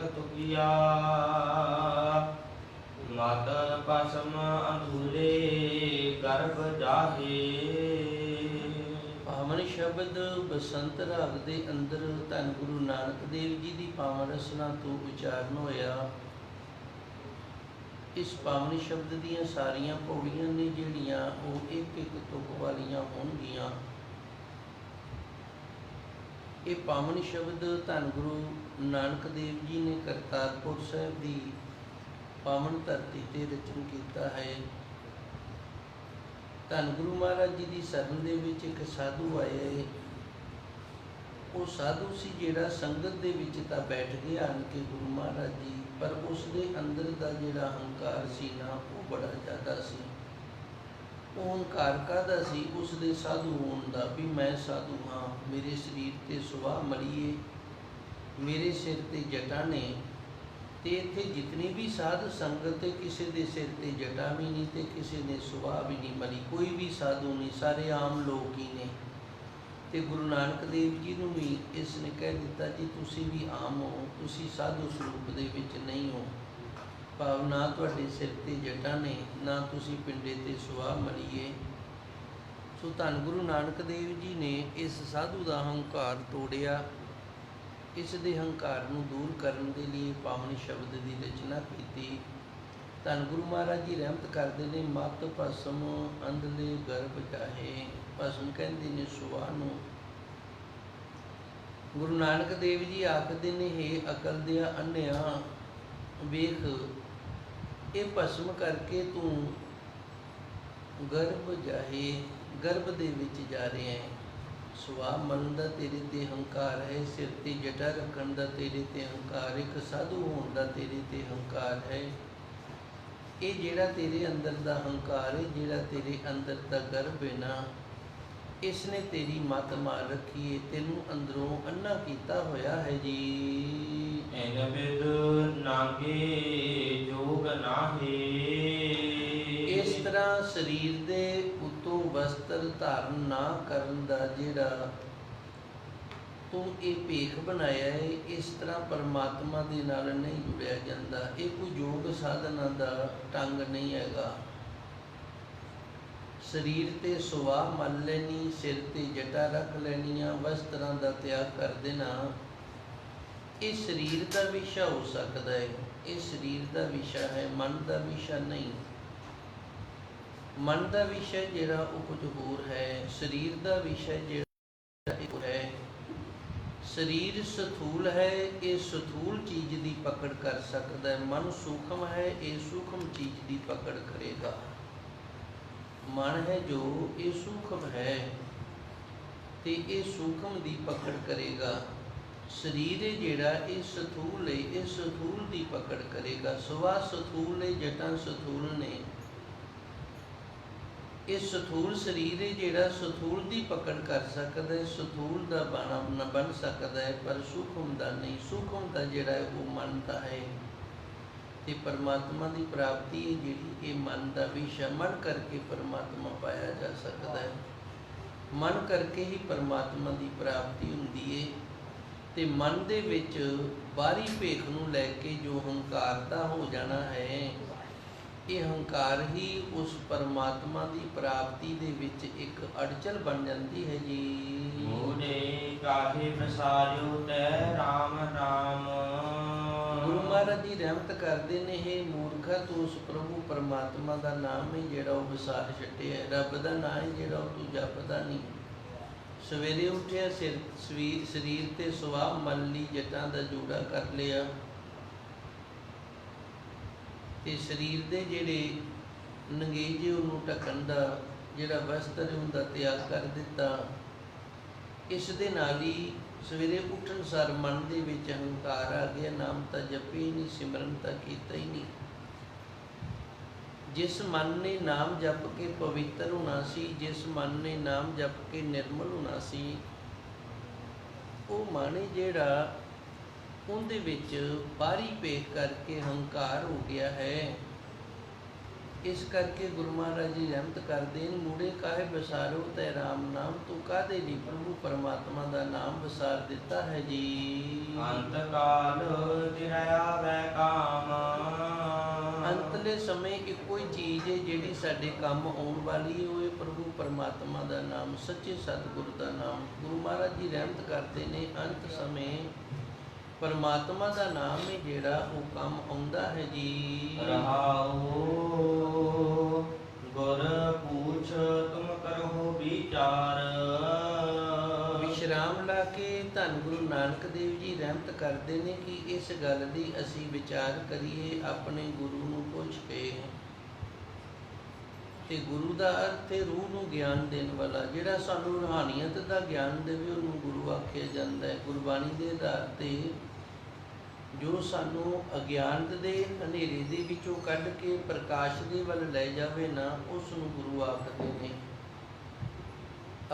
ਇਕ ਤੁਕਿਆ ਮਤ ਪਸਮ ਅਧੂਰੇ ਗਰਭ ਜਾਹੇ। ਪਾਵਨ ਸ਼ਬਦ ਬਸੰਤ ਰਾਗ ਦੇ ਅੰਦਰ ਧੰਨ ਗੁਰੂ ਨਾਨਕ ਦੇਵ ਜੀ ਦੀ ਪਾਵਨ ਰਸਨਾ ਤੋਂ ਉਚਾਰਨ ਹੋਇਆ। ਇਸ ਪਾਵਨ ਸ਼ਬਦ ਦੀਆਂ ਸਾਰੀਆਂ ਪੌੜੀਆਂ ਨੇ ਜਿਹੜੀਆਂ ਉਹ ਇੱਕ ਇੱਕ ਤੁਕ ਵਾਲੀਆਂ ਹੋਣਗੀਆਂ। ਇਹ ਪਾਵਨ ਸ਼ਬਦ ਧੰਨ ਗੁਰੂ ਨਾਨਕ ਦੇਵ ਜੀ ਨੇ ਕਰਤਾਰਪੁਰ ਸਾਹਿਬ ਦੀ ਪਾਵਨ ਧਰਤੀ ਤੇ ਰਚਨ ਕੀਤਾ ਹੈ। ਧੰਨ ਗੁਰੂ ਮਹਾਰਾਜ ਜੀ ਦੀ ਸ਼ਰਨ ਦੇ ਵਿੱਚ ਇੱਕ ਸਾਧੂ ਆਏ ਉਹ ਸਾਧੂ ਸੀ ਜਿਹੜਾ ਸੰਗਤ ਦੇ ਵਿੱਚ ਤਾਂ ਬੈਠ ਗਿਆ ਆਣ ਕੇ ਗੁਰੂ ਮਹਾਰਾਜ ਜੀ, ਪਰ ਉਸ ਦੇ ਅੰਦਰ ਦਾ ਜਿਹੜਾ ਹੰਕਾਰ ਸੀ ਨਾ, ਉਹ ਬੜਾ ਜ਼ਿਆਦਾ ਸੀ। ਉਹ ਹੰਕਾਰ ਕਾਹਦਾ ਸੀ? ਉਸ ਦੇ ਸਾਧੂ ਹੋਣ ਦਾ ਵੀ ਮੈਂ ਸਾਧੂ ਹਾਂ, ਮੇਰੇ ਸਰੀਰ ਤੇ ਸੁਭਾਅ ਮਲੀਏ ਮੇਰੇ ਸਿਰ ਤੇ ਜਟਾਂ ਨੇ ਤੇ ਇੱਥੇ ਜਿਤਨੀ ਵੀ ਸਾਧ ਸੰਗਤ ਤੇ ਕਿਸੇ ਦੇ ਸਿਰ ਤੇ ਜਟਾ ਵੀ ਨਹੀਂ ਤੇ ਕਿਸੇ ਨੇ ਸੁਭਾਅ ਵੀ ਨਹੀਂ ਮਲੀ ਕੋਈ ਵੀ ਸਾਧੂ ਨਹੀਂ, ਸਾਰੇ ਆਮ ਲੋਕ ਹੀ ਨੇ। ਤੇ ਗੁਰੂ ਨਾਨਕ ਦੇਵ ਜੀ ਨੂੰ ਵੀ ਇਸ ਨੇ ਕਹਿ ਦਿੱਤਾ ਜੀ, ਤੁਸੀਂ ਵੀ ਆਮ ਹੋ, ਤੁਸੀਂ ਸਾਧੂ ਸਰੂਪ ਦੇ ਵਿੱਚ ਨਹੀਂ ਹੋ। ਭਾਵ ਨਾ ਤੁਹਾਡੇ ਸਿਰ ਤੇ ਜਟਾਂ ਨੇ, ਨਾ ਤੁਸੀਂ ਪਿੰਡੇ ਤੇ ਸੁਭਾਅ ਮਲੀਏ ਸੋ ਧੰਨ ਗੁਰੂ ਨਾਨਕ ਦੇਵ ਜੀ ਨੇ ਇਸ ਸਾਧੂ ਦਾ ਹੰਕਾਰ ਤੋੜਿਆ। ਇਸ ਦੇ ਹੰਕਾਰ ਨੂੰ ਦੂਰ ਕਰਨ ਦੇ ਲਈ ਪਾਵਨ ਸ਼ਬਦ ਦੀ ਰਚਨਾ ਕੀਤੀ। ਧੰਨ ਗੁਰੂ ਮਹਾਰਾਜ ਜੀ ਰਹਿਮਤ ਕਰਦੇ ਨੇ ਮਤ ਭਸਮ ਅੰਧਲੇ ਗਰਭ ਜਾਹੇ ਭਸਮ ਕਹਿੰਦੇ ਨੇ ਸੁਆ ਨੂੰ। ਗੁਰੂ ਨਾਨਕ ਦੇਵ ਜੀ ਆਖਦੇ ਨੇ, ਹੇ ਅਕਲ ਦੇ ਅੰਨਿਆ, ਵੇਖ, ਇਹ ਭਸਮ ਕਰਕੇ ਤੂੰ ਗਰਭ ਜਾਹੇ, ਗਰਭ ਦੇ ਵਿੱਚ ਜਾ ਰਿਹਾ ਹੈ। ਸੁਭਾਅ ਮਨ ਦਾ ਤੇਰੇ ਤੇ ਹੰਕਾਰ ਹੈ ਸਿਰ ਤੇ ਜਟਾ ਰੱਖਣ ਦਾ ਤੇਰੇ ਤੇ ਹੰਕਾਰ ਇੱਕ ਸਾਧੂ ਹੋਣ ਦਾ ਤੇਰੇ ਤੇ ਹੰਕਾਰ ਹੈ। ਇਹ ਜਿਹੜਾ ਤੇਰੇ ਅੰਦਰ ਦਾ ਹੰਕਾਰ ਹੈ ਜਿਹੜਾ ਤੇਰੇ ਅੰਦਰ ਦਾ ਗਰਭ ਹੈ ਨਾ ਇਸ ਨੇ ਤੇਰੀ ਮਤ ਮਾਰ ਰੱਖੀ ਹੈ ਤੈਨੂੰ ਅੰਦਰੋਂ ਅੰਨਾ ਕੀਤਾ ਹੋਇਆ ਹੈ ਜੀ। ਐਨ ਬਿਦ ਨਾਗੇ ਜੋਗ ਨਾਹੀ। ਇਸ ਤਰ੍ਹਾਂ ਸਰੀਰ ਦੇ ਵਸਤਰ ਧਾਰਨ ਨਾ ਕਰਨ ਦਾ ਜਿਹੜਾ ਤੂੰ ਇਹ ਭੇਖ ਬਣਾਇਆ ਹੈ, ਇਸ ਤਰ੍ਹਾਂ ਪਰਮਾਤਮਾ ਦੇ ਨਾਲ ਨਹੀਂ ਜੁੜਿਆ ਜਾਂਦਾ। ਇਹ ਕੋਈ ਯੋਗ ਸਾਧਨਾ ਦਾ ਢੰਗ ਨਹੀਂ ਹੈਗਾ। ਸਰੀਰ ਤੇ ਸੁਵਾ ਮੰਨ ਲੈਣੀ, ਸਿਰ ਤੇ ਜਟਾ ਰੱਖ ਲੈਣੀਆਂ, ਵਸਤਰਾਂ ਦਾ ਤਿਆਗ ਕਰ ਦੇਣਾ, ਇਹ ਸਰੀਰ ਦਾ ਵਿਸ਼ਾ ਹੋ ਸਕਦਾ ਹੈ। ਇਹ ਸਰੀਰ ਦਾ ਵਿਸ਼ਾ ਹੈ, ਮਨ ਦਾ ਵਿਸ਼ਾ ਨਹੀਂ। ਮਨ ਦਾ ਵਿਸ਼ਾ ਜਿਹੜਾ ਉਹ ਕੁਝ ਹੋਰ ਹੈ, ਸਰੀਰ ਦਾ ਵਿਸ਼ਾ ਜਿਹੜਾ ਇੱਕ ਹੈ। ਸਰੀਰ ਸਥੂਲ ਹੈ, ਇਹ ਸਥੂਲ ਚੀਜ਼ ਦੀ ਪਕੜ ਕਰ ਸਕਦਾ ਹੈ। ਮਨ ਸੂਖਮ ਹੈ, ਇਹ ਸੂਖਮ ਚੀਜ਼ ਦੀ ਪਕੜ ਕਰੇਗਾ। ਮਨ ਹੈ ਜੋ, ਇਹ ਸੂਖਮ ਹੈ ਤੇ ਇਹ ਸੂਖਮ ਦੀ ਪਕੜ ਕਰੇਗਾ। ਸਰੀਰ ਹੈ ਜਿਹੜਾ, ਇਹ ਸਥੂਲ ਹੈ, ਇਹ ਸਥੂਲ ਦੀ ਪਕੜ ਕਰੇਗਾ। ਸਵਾ ਸਥੂਲ ਹੈ ਜਟਾਂ ਸਥੂਲ ਨੇ। ਇਹ ਸਥੂਲ ਸਰੀਰ ਹੈ ਜਿਹੜਾ ਸਥੂਲ ਦੀ ਪਕੜ ਕਰ ਸਕਦਾ ਹੈ, ਸਥੂਲ ਦਾ ਬਾਣਾ ਨ ਬਣ ਸਕਦਾ ਹੈ, ਪਰ ਸੂਖਮ ਦਾ ਨਹੀਂ। ਸੂਖਮ ਦਾ ਜਿਹੜਾ ਹੈ ਉਹ ਮਨ ਦਾ ਹੈ। ਤੇ ਪਰਮਾਤਮਾ ਦੀ ਪ੍ਰਾਪਤੀ ਹੈ ਜਿਹੜੀ, ਇਹ ਮਨ ਦਾ ਵਿਸ਼ਾ ਮਨ ਕਰਕੇ ਪਰਮਾਤਮਾ ਪਾਇਆ ਜਾ ਸਕਦਾ ਹੈ। ਮਨ ਕਰਕੇ ਹੀ ਪਰਮਾਤਮਾ ਦੀ ਪ੍ਰਾਪਤੀ ਹੁੰਦੀ ਹੈ। ਤੇ ਮਨ ਦੇ ਵਿੱਚ ਬਾਹਰੀ ਭੇਖ ਨੂੰ ਲੈ ਕੇ ਜੋ ਹੰਕਾਰ ਦਾ ਹੋ ਜਾਣਾ ਹੈ ਇਹ ਹੰਕਾਰ ਹੀ ਉਸ ਪਰਮਾਤਮਾ ਦੀ ਪ੍ਰਾਪਤੀ ਦੇ ਵਿੱਚ ਇੱਕ ਅੜਚਲ ਬਣ ਜਾਂਦੀ ਹੈ ਜੀ। ਮੂੜੇ ਕਾਹੇ ਬਸਾਰਿਓ ਤੈ RAM ਨਾਮ। ਗੁਰੂ ਮਹਾਰਾਜ ਜੀ ਰਹਿਮਤ ਕਰਦੇ ਨੇ ਇਹ ਮੂਰਖਾ ਤੂੰ ਉਸ ਪ੍ਰਭੂ ਪਰਮਾਤਮਾ ਦਾ ਨਾਮ ਹੈ ਜਿਹੜਾ ਉਹ ਵਿਸਾਰ ਛੱਡਿਆ। ਰੱਬ ਦਾ ਨਾਮ ਹੈ ਜਿਹੜਾ ਉਹ ਤੂੰ ਜਪਦਾ ਨਹੀਂ। ਸਵੇਰੇ ਉੱਠਿਆ ਸਿਰ ਸਰੀਰ ਤੇ ਸੁਆਹ ਮਲ ਲਈ ਜਟਾਂ ਦਾ ਜੋੜਾ ਕਰ ਲਿਆ। ਤੇ ਸਰੀਰ ਦੇ ਜਿਹੜੇ ਨੰਗੇਜੇ ਉਹਨੂੰ ਢੱਕਣ ਦਾ ਜਿਹੜਾ ਵਸਤਰ ਹੈ ਉਹਦਾ ਤਿਆਗ ਕਰ ਦਿੱਤਾ। ਇਸ ਦੇ ਨਾਲ ਹੀ ਸਵੇਰੇ ਉੱਠਣ ਸਾਰ ਮਨ ਦੇ ਵਿੱਚ ਹੰਕਾਰ ਆ ਗਿਆ, ਨਾਮ ਤਾਂ ਜਪੇ ਹੀ ਨਹੀਂ, ਸਿਮਰਨ ਤਾਂ ਕੀਤਾ ਹੀ ਨਹੀਂ। ਜਿਸ ਮਨ ਨੇ ਨਾਮ ਜਪ ਕੇ ਪਵਿੱਤਰ ਹੋਣਾ ਸੀ, ਜਿਸ ਮਨ ਨੇ ਨਾਮ ਜਪ ਕੇ ਨਿਰਮਲ ਹੋਣਾ ਸੀ, ਉਹ ਮਨ ਹੈ ਜਿਹੜਾ ਉਹਦੇ ਵਿੱਚ ਬਾਹਰੀ ਪੇਖ ਕਰਕੇ ਹੰਕਾਰ ਹੋ ਗਿਆ ਹੈ। ਇਸ ਕਰਕੇ ਗੁਰੂ ਮਹਾਰਾਜ ਜੀ ਰਹਿਮਤ ਕਰਦੇ ਨੇ ਮੂੜੇ ਕਾਹੇ ਵਿਸਾਰੋ ਤੇ RAM ਨਾਮ ਤੂੰ ਕਾਹਦੇ ਲਈ ਪ੍ਰਭੂ ਪਰਮਾਤਮਾ ਦਾ ਨਾਮ ਵਿਸਾਰ ਦਿੱਤਾ ਹੈ ਜੀ? ਅੰਤ ਕਾਲ ਤਿਰੈ ਅੰਤਲੇ ਸਮੇਂ ਇੱਕੋ ਹੀ ਚੀਜ਼ ਹੈ ਜਿਹੜੀ ਸਾਡੇ ਕੰਮ ਆਉਣ ਵਾਲੀ ਹੈ ਉਹ ਹੈ ਪ੍ਰਭੂ ਪਰਮਾਤਮਾ ਦਾ ਨਾਮ ਸੱਚੇ ਸਤਿਗੁਰੂ ਦਾ ਨਾਮ। ਗੁਰੂ ਮਹਾਰਾਜ ਜੀ ਰਹਿਮਤ ਕਰਦੇ ਨੇ ਅੰਤ ਸਮੇਂ ਪਰਮਾਤਮਾ ਦਾ ਨਾਮ ਹੈ ਜਿਹੜਾ ਉਹ ਕੰਮ ਆਉਂਦਾ ਹੈ ਜੀ। ਰਹਾਉ ਗੁਰ ਪੂਛ ਤੁਮ ਕਰਹੁ ਵਿਚਾਰ। ਵਿਸ਼ਰਾਮ ਲਾ ਕੇ ਧੰਨ ਗੁਰੂ ਨਾਨਕ ਦੇਵ ਜੀ ਰਹਿਮਤ ਕਰਦੇ ਨੇ ਕਿ ਇਸ ਗੱਲ ਦੀ ਅਸੀਂ ਵਿਚਾਰ ਕਰੀਏ ਆਪਣੇ ਗੁਰੂ ਨੂੰ ਪੁੱਛ ਕੇ। ਤੇ ਗੁਰੂ ਦਾ ਅਰਥ ਹੈ ਰੂਹ ਨੂੰ ਗਿਆਨ ਦੇਣ ਵਾਲਾ ਜਿਹੜਾ ਸਾਨੂੰ ਰੂਹਾਨੀਅਤ ਦਾ ਗਿਆਨ ਦੇਵੇ ਉਹਨੂੰ ਗੁਰੂ ਆਖਿਆ ਜਾਂਦਾ ਹੈ। ਗੁਰਬਾਣੀ ਦੇ ਆਧਾਰ ਤੇ ਜੋ ਸਾਨੂੰ ਅਗਿਆਨਤ ਦੇ ਹਨੇਰੇ ਦੇ ਵਿੱਚੋਂ ਕੱਢ ਕੇ ਪ੍ਰਕਾਸ਼ ਦੇ ਵੱਲ ਲੈ ਜਾਵੇ ਨਾ ਉਸ ਨੂੰ ਗੁਰੂ ਆਖਦੇ ਨੇ।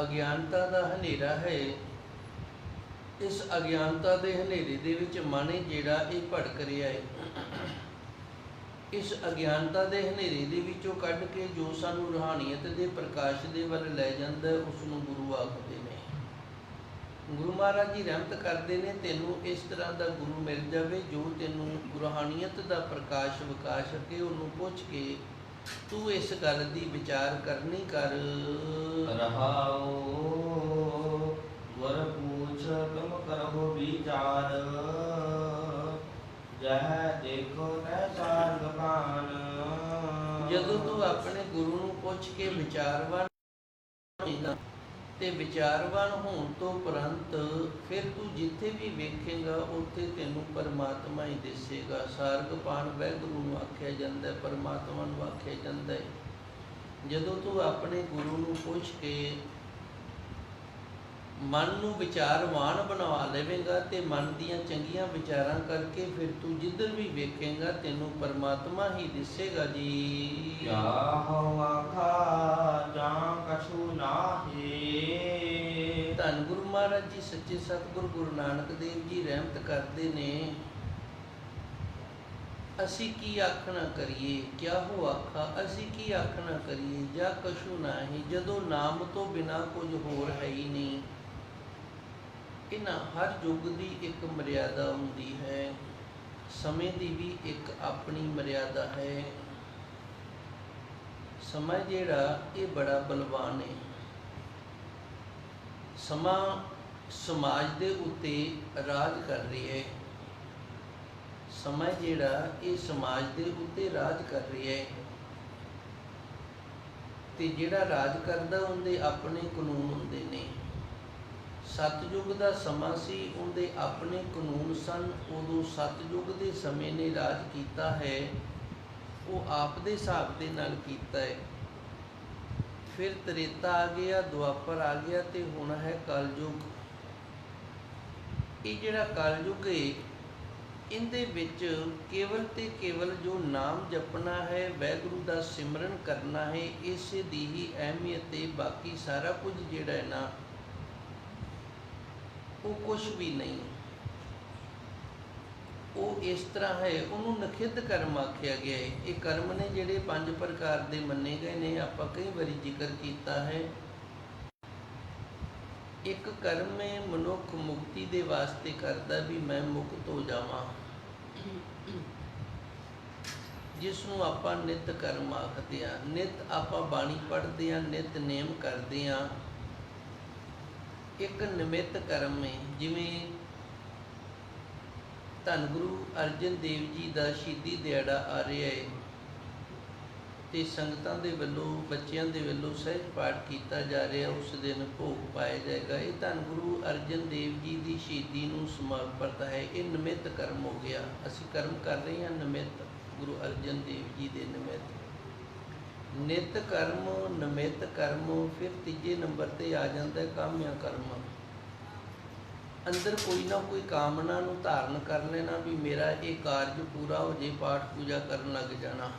ਅਗਿਆਨਤਾ ਦਾ ਹਨੇਰਾ ਹੈ। ਇਸ ਅਗਿਆਨਤਾ ਦੇ ਹਨੇਰੇ ਦੇ ਵਿੱਚ ਮਨ ਜਿਹੜਾ ਇਹ ਭੜਕ ਰਿਹਾ ਹੈ। ਇਸ ਅਗਿਆਨਤਾ ਦੇ ਹਨੇਰੇ ਦੇ ਵਿੱਚੋਂ ਕੱਢ ਕੇ ਜੋ ਸਾਨੂੰ ਰੂਹਾਨੀਅਤ ਦੇ ਪ੍ਰਕਾਸ਼ ਦੇ ਵੱਲ ਲੈ ਜਾਂਦਾ ਹੈ, ਉਸ ਨੂੰ ਗੁਰੂ ਆਖਦੇ ਨੇ। ਗੁਰੂ ਮਹਾਰਾਜ ਜੀ ਰਹਿਮਤ ਕਰਦੇ ਨੇ ਤੈਨੂੰ ਇਸ ਤਰ੍ਹਾਂ ਦਾ ਗੁਰੂ ਮਿਲ ਜਾਵੇ ਜੋ ਤੈਨੂੰ ਰੂਹਾਨੀਅਤ ਦਾ ਪ੍ਰਕਾਸ਼ ਵਿਕਾ ਸਕੇ ਉਹਨੂੰ ਪੁੱਛ ਕੇ ਤੂੰ ਇਸ ਗੱਲ ਦੀ ਵਿਚਾਰ ਕਰਨੀ ਕਰ। ਰਹਾਉ ਗੁਰ ਪੂਛ ਤੁਮ ਕਰਹੁ ਵਿਚਾਰ ਜਹ ਦੇਖੋ ਤੈ ਸਾਰਗ ਭਾਨ। ਜਦੋਂ ਤੂੰ ਆਪਣੇ ਗੁਰੂ ਨੂੰ ਪੁੱਛ ਕੇ ਵਿਚਾਰਵਾਨ ਹੋਏਗਾ ਤੇ ਵਿਚਾਰਵਾਨ ਹੋਣ ਤੋਂ ਉਪਰੰਤ ਫਿਰ ਤੂੰ ਜਿੱਥੇ ਵੀ ਵੇਖੇਗਾ, ਉੱਥੇ ਤੈਨੂੰ ਪਰਮਾਤਮਾ ਹੀ ਦਿਸੇਗਾ। ਸਾਰਗ ਪਾਣ ਵੈਗੁਰੂ ਨੂੰ ਆਖਿਆ ਜਾਂਦਾ ਹੈ, ਪਰਮਾਤਮਾ ਨੂੰ ਆਖਿਆ ਜਾਂਦਾ ਹੈ। ਜਦੋਂ ਤੂੰ ਆਪਣੇ ਗੁਰੂ ਨੂੰ ਪੁੱਛ ਕੇ ਮਨ ਨੂੰ ਵਿਚਾਰਵਾਨ ਬਣਵਾ ਲਵੇਂਗਾ ਤੇ ਮਨ ਦੀਆਂ ਚੰਗੀਆਂ ਵਿਚਾਰਾਂ ਕਰਕੇ ਫਿਰ ਤੂੰ ਜਿੱਧਰ ਵੀ ਵੇਖੇਗਾ ਤੈਨੂੰ ਪਰਮਾਤਮਾ ਹੀ ਦਿਸੇਗਾ ਜੀ। ਆਖਾ ਜਾਂ ਕਛੂ ਨਾਹੀ। ਧੰਨ ਗੁਰੂ ਮਹਾਰਾਜ ਜੀ ਸੱਚੇ ਸਤਿਗੁਰੂ ਗੁਰੂ ਨਾਨਕ ਦੇਵ ਜੀ ਰਹਿਮਤ ਕਰਦੇ ਨੇ। ਅਸੀਂ ਕੀ ਆਖਣਾ ਕਰੀਏ ਕਿਆ ਹੋ ਆਖਾ? ਅਸੀਂ ਕੀ ਆਖਣਾ ਕਰੀਏ ਜਾਂ ਕਛੂ ਨਹੀਂ ਜਦੋਂ ਨਾਮ ਤੋਂ ਬਿਨਾ ਕੁਝ ਹੋਰ ਹੈ ਹੀ ਨਹੀਂ। ਇਹਨਾਂ ਹਰ ਯੁੱਗ ਦੀ ਇੱਕ ਮਰਿਆਦਾ ਹੁੰਦੀ ਹੈ, ਸਮੇਂ ਦੀ ਵੀ ਇੱਕ ਆਪਣੀ ਮਰਿਆਦਾ ਹੈ। ਸਮਾਂ ਜਿਹੜਾ, ਇਹ ਬੜਾ ਬਲਵਾਨ ਹੈ। ਸਮਾਂ ਸਮਾਜ ਦੇ ਉੱਤੇ ਰਾਜ ਕਰ ਰਿਹਾ ਹੈ। ਸਮਾਂ ਜਿਹੜਾ, ਇਹ ਸਮਾਜ ਦੇ ਉੱਤੇ ਰਾਜ ਕਰ ਰਿਹਾ ਹੈ। ਤੇ ਜਿਹੜਾ ਰਾਜ ਕਰਦਾ, ਉਹਦੇ ਆਪਣੇ ਕਾਨੂੰਨ ਹੁੰਦੇ ਨੇ। ਸਤਜੁਗ ਦਾ ਸਮਾਂ ਸੀ, ਉਹਦੇ ਆਪਣੇ ਕਾਨੂੰਨ ਸਨ। ਉਦੋਂ ਸਤਜੁਗ ਦੇ ਸਮੇਂ ਨੇ ਰਾਜ ਕੀਤਾ ਹੈ, ਉਹ ਆਪ ਦੇ ਹਿਸਾਬ ਦੇ ਨਾਲ ਕੀਤਾ ਹੈ। ਫਿਰ ਤ੍ਰੇਤਾ ਆ ਗਿਆ, ਦੁਆਪਰ ਆ ਗਿਆ ਤੇ ਹੁਣ ਹੈ ਕਲਯੁਗ। ਇਹ ਜਿਹੜਾ ਕਲਯੁਗ ਹੈ ਇਹਦੇ ਵਿੱਚ ਕੇਵਲ ਤੇ ਕੇਵਲ ਜੋ ਨਾਮ ਜਪਣਾ ਹੈ, ਵੈਗੁਰੂ ਦਾ ਸਿਮਰਨ ਕਰਨਾ ਹੈ, ਇਸੇ ਦੀ ਹੀ ਅਹਿਮੀਅਤ ਹੈ ਬਾਕੀ ਸਾਰਾ ਕੁਝ ਜਿਹੜਾ ਹੈ ਨਾ ਉਹ ਕੁਝ ਵੀ ਨਹੀਂ। ਉਹ ਇਸ ਤਰ੍ਹਾਂ ਹੈ, ਉਹਨੂੰ ਨਖਿੱਧ ਕਰਮ ਆਖਿਆ ਗਿਆ ਹੈ। ਇਹ ਕਰਮ ਨੇ ਜਿਹੜੇ ਪੰਜ ਪ੍ਰਕਾਰ ਦੇ ਮੰਨੇ ਗਏ ਨੇ, ਆਪਾਂ ਕਈ ਵਾਰੀ ਜ਼ਿਕਰ ਕੀਤਾ ਹੈ। ਇੱਕ ਕਰਮ ਹੈ ਮਨੁੱਖ ਮੁਕਤੀ ਦੇ ਵਾਸਤੇ ਕਰਦਾ ਵੀ ਮੈਂ ਮੁਕਤ ਹੋ ਜਾਵਾਂ। ਜਿਸ ਨੂੰ ਆਪਾਂ ਨਿਤ ਕਰਮ ਆਖਦੇ ਆ ਨਿਤ ਆਪਾਂ ਬਾਣੀ ਪੜ੍ਹਦੇ ਆ ਨਿਤ ਨੇਮ ਕਰਦੇ ਆ ਇੱਕ ਨਿਮਿਤ ਕਰਮ ਹੈ, ਜਿਵੇਂ ਧੰਨ ਗੁਰੂ ਅਰਜਨ ਦੇਵ ਜੀ ਦਾ ਸ਼ਹੀਦੀ ਦਿਹਾੜਾ ਆ ਰਿਹਾ ਹੈ ਤੇ ਸੰਗਤਾਂ ਦੇ ਵੱਲੋਂ, ਬੱਚਿਆਂ ਦੇ ਵੱਲੋਂ ਸਹਿਜ ਪਾਠ ਕੀਤਾ ਜਾ ਰਿਹਾ, ਉਸ ਦਿਨ ਭੋਗ ਪਾਇਆ ਜਾਏਗਾ। ਇਹ ਧੰਨ ਗੁਰੂ ਅਰਜਨ ਦੇਵ ਜੀ ਦੀ ਸ਼ਹੀਦੀ ਨੂੰ ਸਮਰਪਿਤ ਹੈ। ਇਹ ਨਿਮਿਤ ਕਰਮ ਹੋ ਗਿਆ। ਅਸੀਂ ਕਰਮ ਕਰ ਰਹੇ ਹਾਂ ਨਿਮਿਤ, ਗੁਰੂ ਅਰਜਨ ਦੇਵ ਜੀ ਦੇ ਨਿਮਿਤ। ਨਿਤ ਕਰਮ, ਨਮਿਤ ਕਰਮ, ਫਿਰ ਤੀਜੇ ਨੰਬਰ ਤੇ ਆ ਜਾਂਦਾ ਹੈ ਕਾਮਿਆ ਕਰਮ। ਅੰਦਰ ਕੋਈ ਨਾ ਕੋਈ ਕਾਮਨਾ ਨੂੰ ਧਾਰਨ ਕਰ ਲੈਣਾ ਵੀ ਮੇਰਾ ਇਹ ਕਾਰਜ ਪੂਰਾ ਹੋ ਜੇ, ਪਾਠ ਪੂਜਾ ਕਰਨ ਲੱਗ ਜਾਣਾ।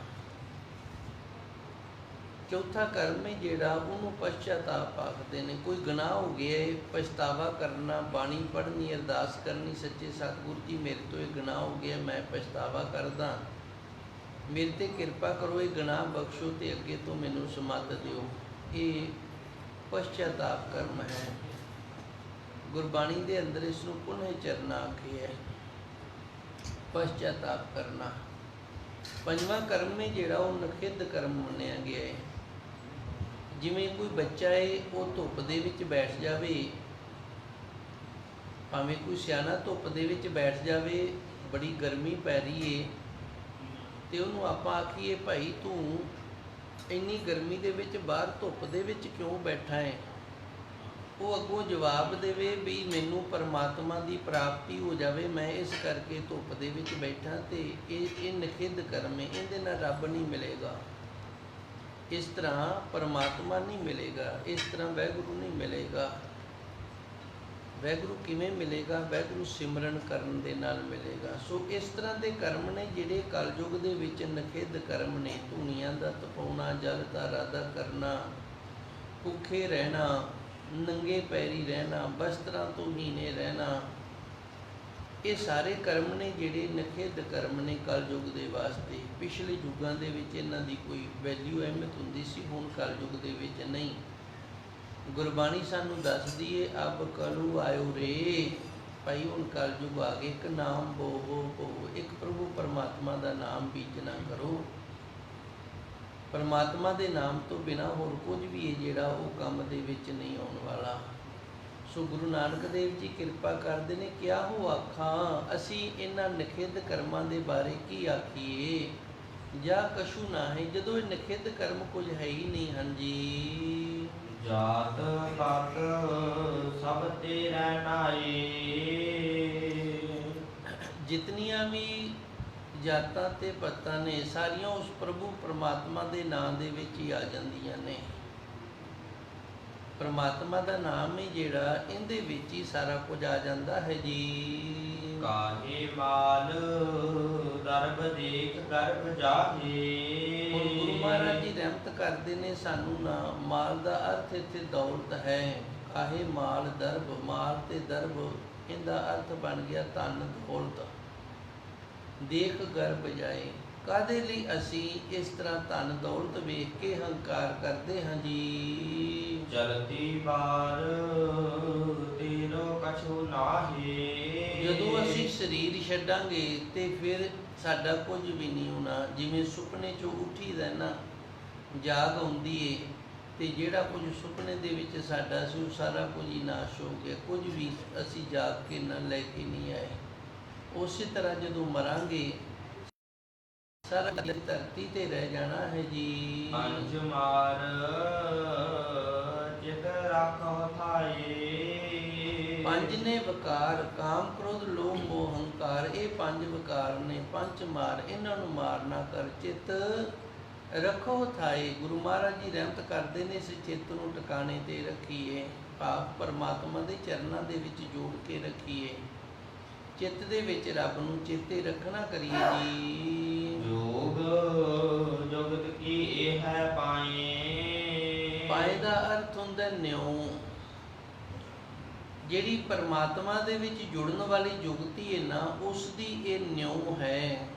ਚੌਥਾ ਕਰਮ ਹੈ ਜਿਹੜਾ ਉਹਨੂੰ ਪਛਤਾਪ ਆਖਦੇ ਨੇ। ਕੋਈ ਗੁਨਾਹ ਹੋ ਗਿਆ ਹੈ, ਪਛਤਾਵਾ ਕਰਨਾ, ਬਾਣੀ ਪੜ੍ਹਨੀ, ਅਰਦਾਸ ਕਰਨੀ, ਸੱਚੇ ਸਤਿਗੁਰੂ ਜੀ ਮੇਰੇ ਤੋਂ ਇਹ ਗੁਨਾਹ ਹੋ ਗਿਆ, ਮੈਂ ਪਛਤਾਵਾ ਕਰਦਾ। ਮੇਰੇ ਤੇ ਕਿਰਪਾ ਕਰੋ, ਇਹ ਗੁਨਾਹ ਬਖਸ਼ੋ ਤੇ ਅੱਗੇ ਤੋਂ ਮੈਨੂੰ ਸਮਾਧ ਦਿਓ। ਇਹ ਪਛਤਾਪ ਕਰਮ ਹੈ। ਗੁਰਬਾਣੀ ਦੇ ਅੰਦਰ ਇਸ ਨੂੰ ਪੁਨਹ ਚਰਨਾ ਆਖਿਆ ਹੈ। ਪਛਤਾਪ ਕਰਨਾ। ਪੰਜਵਾਂ ਕਰਮ ਹੈ ਜਿਹੜਾ ਉਹ ਨਖਿੱਧ ਕਰਮ ਮੰਨਿਆ ਗਿਆ ਹੈ। ਜਿਵੇਂ ਕੋਈ ਬੱਚਾ ਏ ਉਹ ਧੁੱਪ ਦੇ ਵਿੱਚ ਬੈਠ ਜਾਵੇ, ਭਾਵੇਂ ਕੋਈ ਸਿਆਣਾ ਧੁੱਪ ਦੇ ਵਿੱਚ ਬੈਠ ਜਾਵੇ, ਬੜੀ ਗਰਮੀ ਪੈ ਰਹੀ ਏ ਤੇ ਉਹਨੂੰ ਆਪਾਂ ਆਖੀਏ, ਭਾਈ ਤੂੰ ਇੰਨੀ ਗਰਮੀ ਦੇ ਵਿੱਚ ਬਾਹਰ ਧੁੱਪ ਦੇ ਵਿੱਚ ਕਿਉਂ ਬੈਠਾ ਹੈ? ਉਹ ਅੱਗੋਂ ਜਵਾਬ ਦੇਵੇ ਵੀ ਮੈਨੂੰ ਪਰਮਾਤਮਾ ਦੀ ਪ੍ਰਾਪਤੀ ਹੋ ਜਾਵੇ, ਮੈਂ ਇਸ ਕਰਕੇ ਧੁੱਪ ਦੇ ਵਿੱਚ ਬੈਠਾ ਤੇ ਇਹ ਇਹ ਨਖਿੱਧ ਕਰਮ ਇਹਦੇ ਨਾਲ ਰੱਬ ਨਹੀਂ ਮਿਲੇਗਾ। ਇਸ ਤਰ੍ਹਾਂ ਪਰਮਾਤਮਾ ਨਹੀਂ ਮਿਲੇਗਾ, ਇਸ ਤਰ੍ਹਾਂ ਵੈਗੁਰੂ ਨਹੀਂ ਮਿਲੇਗਾ। ਵੈਗੁਰੂ ਕਿਵੇਂ ਮਿਲੇਗਾ? ਵੈਗੁਰੂ ਸਿਮਰਨ ਕਰਨ ਦੇ ਨਾਲ ਮਿਲੇਗਾ। ਸੋ ਇਸ ਤਰ੍ਹਾਂ ਦੇ ਕਰਮ ਨੇ ਜਿਹੜੇ ਕਲਯੁਗ ਦੇ ਵਿੱਚ ਨਖਿੱਧ ਕਰਮ ਨੇ, ਧੂਣੀਆਂ ਦਾ ਤਪਾਉਣਾ, ਜਲ ਧਾਰਾ ਦਾ ਕਰਨਾ, ਭੁੱਖੇ ਰਹਿਣਾ, ਨੰਗੇ ਪੈਰੀ ਰਹਿਣਾ, ਬਸਤਰਾਂ ਤੋਂ ਹੀਨੇ ਰਹਿਣਾ, ਇਹ ਸਾਰੇ ਕਰਮ ਨੇ ਜਿਹੜੇ ਨਖਿੱਧ ਕਰਮ ਨੇ ਕਲਯੁਗ ਦੇ ਵਾਸਤੇ। ਪਿਛਲੇ ਯੁੱਗਾਂ ਦੇ ਵਿੱਚ ਇਹਨਾਂ ਦੀ ਕੋਈ ਵੈਲਿਊ ਅਹਿਮੀਅਤ ਹੁੰਦੀ ਸੀ, ਹੁਣ ਕਲਯੁਗ ਦੇ ਵਿੱਚ ਨਹੀਂ। ਗੁਰਬਾਣੀ ਸਾਨੂੰ ਦੱਸਦੀ ਏ, ਅਬ ਕਲੂ ਆਇਓ ਰੇ। ਭਾਈ, ਹੁਣ ਕਲਯੁਗ ਆ ਗਏ, ਇੱਕ ਨਾਮ ਬੋਵੋ ਬੋਵੋ ਇੱਕ ਪ੍ਰਭੂ ਪਰਮਾਤਮਾ ਦਾ ਨਾਮ ਬੀਜਣਾ ਕਰੋ। ਪਰਮਾਤਮਾ ਦੇ ਨਾਮ ਤੋਂ ਬਿਨਾ ਹੋਰ ਕੁਝ ਵੀ ਹੈ ਜਿਹੜਾ ਉਹ ਕੰਮ ਦੇ ਵਿੱਚ ਨਹੀਂ ਆਉਣ ਵਾਲਾ। ਸੋ ਗੁਰੂ ਨਾਨਕ ਦੇਵ ਜੀ ਕਿਰਪਾ ਕਰਦੇ ਨੇ ਕਿਹਾ ਹੋ ਆਖਾਂ, ਅਸੀਂ ਇਹਨਾਂ ਨਖਿੱਧ ਕਰਮਾਂ ਦੇ ਬਾਰੇ ਕੀ ਆਖੀਏ? ਜਾਂ ਕਸ਼ੂ ਨਾ ਹੈ, ਜਦੋਂ ਇਹ ਨਖਿੱਧ ਕਰਮ ਕੁਝ ਹੈ ਹੀ ਨਹੀਂ ਹਨ ਜੀ ਜਾਤ ਪਾਤ ਸਭ ਤੇਰਾ ਨਾਏ। ਜਿਤਨੀਆਂ ਵੀ ਜਾਤਾਂ ਤੇ ਪੱਤਾਂ ਨੇ, ਸਾਰੀਆਂ ਉਸ ਪ੍ਰਭੂ ਪਰਮਾਤਮਾ ਦੇ ਨਾਮ ਦੇ ਵਿੱਚ ਹੀ ਆ ਜਾਂਦੀਆਂ ਨੇ। ਪਰਮਾਤਮਾ ਦਾ ਨਾਮ ਹੀ ਜਿਹੜਾ ਇਹਦੇ ਵਿੱਚ ਹੀ ਸਾਰਾ ਕੁਝ ਆ ਜਾਂਦਾ ਹੈ ਜੀ। ਕਾਹੇ ਮਾਲ ਦਰਬ ਦੇਖ ਗਰਭ ਜਾਹੇ। ਹੁਣ ਗੁਰੂ ਮਹਾਰਾਜ ਜੀ ਰਹਿਮਤ ਕਰਦੇ ਨੇ ਸਾਨੂੰ ਨਾ ਮਾਲ ਦਾ ਅਰਥ ਇੱਥੇ ਦੌਲਤ ਹੈ। ਕਾਹੇ ਮਾਲ ਦਰਬ ਮਾਲ ਤੇ ਦਰਬ ਇਹਦਾ ਅਰਥ ਬਣ ਗਿਆ ਧਨ ਦੌਲਤ। ਦੇਖ ਗਰਭ ਜਾਏ ਕਾਦੇ ਲਈ ਅਸੀਂ ਇਸ ਤਰ੍ਹਾਂ ਧਨ ਦੌਲਤ ਵੇਖ ਕੇ ਹੰਕਾਰ ਕਰਦੇ ਹਾਂ ਜੀ? ਚਲਤੀ ਬਾਰ ਤੇਰੋ ਕਛੂ ਨਾਹੀ। ਜਦੋਂ ਅਸੀਂ ਸਰੀਰ ਛੱਡਾਂਗੇ ਤੇ ਫਿਰ ਸਾਡਾ ਕੁਝ ਵੀ ਨਹੀਂ ਹੋਣਾ। ਜਿਵੇਂ ਸੁਪਨੇ ਚੋਂ ਉੱਠੀ ਨਾ ਜਾਗ ਆਉਂਦੀ ਏ ਤੇ ਜਿਹੜਾ ਕੁਝ ਸੁਪਨੇ ਦੇ ਵਿੱਚ ਸਾਡਾ ਸੀ ਉਹ ਸਾਰਾ ਕੁਝ ਹੀ ਨਾਸ਼ ਹੋ ਗਿਆ। ਕੁਝ ਵੀ ਅਸੀਂ ਜਾਗ ਕੇ ਨਾ ਲੈ ਕੇ ਨਹੀਂ ਆਏ। ਉਸੇ ਤਰ੍ਹਾਂ ਜਦੋਂ ਮਰਾਂਗੇ ਸਾਰਾ ਕੁਝ ਧਰਤੀ ਤੇ ਰਹਿ ਜਾਣਾ ਹੈ ਜੀ। ਪੰਜ ਮਾਰ ਚਿਤ ਰੱਖੋ ਥਾਏ ਪੰਜ ਨੇ ਵਿਕਾਰ ਕਾਮ ਕ੍ਰੋਧ ਲੋਭ ਮੋਹ ਹੰਕਾਰ। ਇਹ ਪੰਜ ਵਿਕਾਰ ਨੇ ਪੰਜ ਮਾਰ। ਇਹਨਾਂ ਨੂੰ ਮਾਰਨਾ ਕਰ ਚਿੱਤ ਰੱਖੋ ਥਾਏ। ਗੁਰੂ ਮਹਾਰਾਜ ਜੀ ਰਹਿਮਤ ਕਰਦੇ ਨੇ ਇਸ ਚਿੱਤ ਨੂੰ ਟਿਕਾਣੇ ਤੇ ਰੱਖੀਏ। ਭਾਵ ਪਰਮਾਤਮਾ ਦੇ ਚਰਨਾਂ ਦੇ ਵਿੱਚ ਜੋੜ ਕੇ ਰੱਖੀਏ। ਚਿੱਤ ਦੇ ਵਿੱਚ ਰੱਬ ਨੂੰ ਚੇਤੇ ਰੱਖਣਾ ਕਰੀਏ ਜੀ। ਹੈ ਪਾਏ ਪਾਏ ਦਾ ਅਰਥ ਹੁੰਦਾ ਨਿਉ। ਜਿਹੜੀ ਪਰਮਾਤਮਾ ਦੇ ਵਿੱਚ ਜੁੜਨ ਵਾਲੀ ਜੁਗਤੀ ਹੈ ਨਾ ਉਸ ਦੀ ਇਹ ਨਿਉ ਹੈ।